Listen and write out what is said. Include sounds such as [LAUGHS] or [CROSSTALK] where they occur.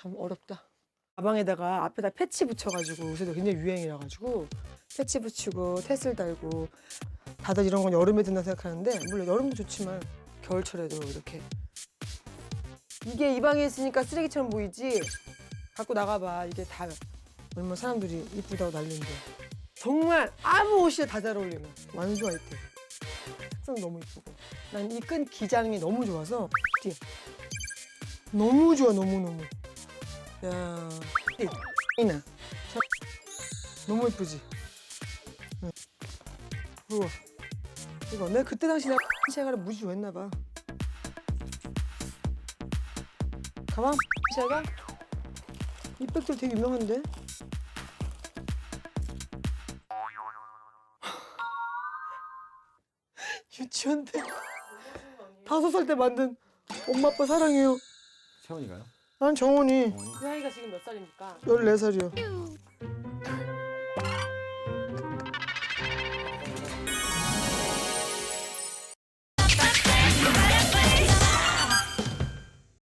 참 어렵다. 가방에다가 앞에다 패치 붙여가지고 요새도 굉장히 유행이라 가지고 패치 붙이고 테슬 달고 다들 이런 건 여름에 든다 생각하는데 물론 여름도 좋지만 겨울철에도 이렇게. 이게 이 방에 있으니까 쓰레기처럼 보이지? 갖고 나가봐. 이게 다 얼마나 사람들이 이쁘다고 난리인데. 정말 아무 옷이나 다잘 어울리는 완수 아이템. 색상 너무 이쁘고. 난 이 끈 기장이 너무 좋아서 뒤에. 너무 좋아 너무 너무 야. 이나 참, 너무 예쁘지? 응. 우와 이거 내가 그때 당시에 샤가를 무지 좋아했나 봐. 가방 샤가? 이 백들 되게 유명한데? [LAUGHS] 유치원 때 다섯 살 때 만든 엄마 아빠 사랑해요. 채원이가요? 난 정원이 어머니? 그 아이가 지금 몇 살입니까? 14살이요. 14살이요.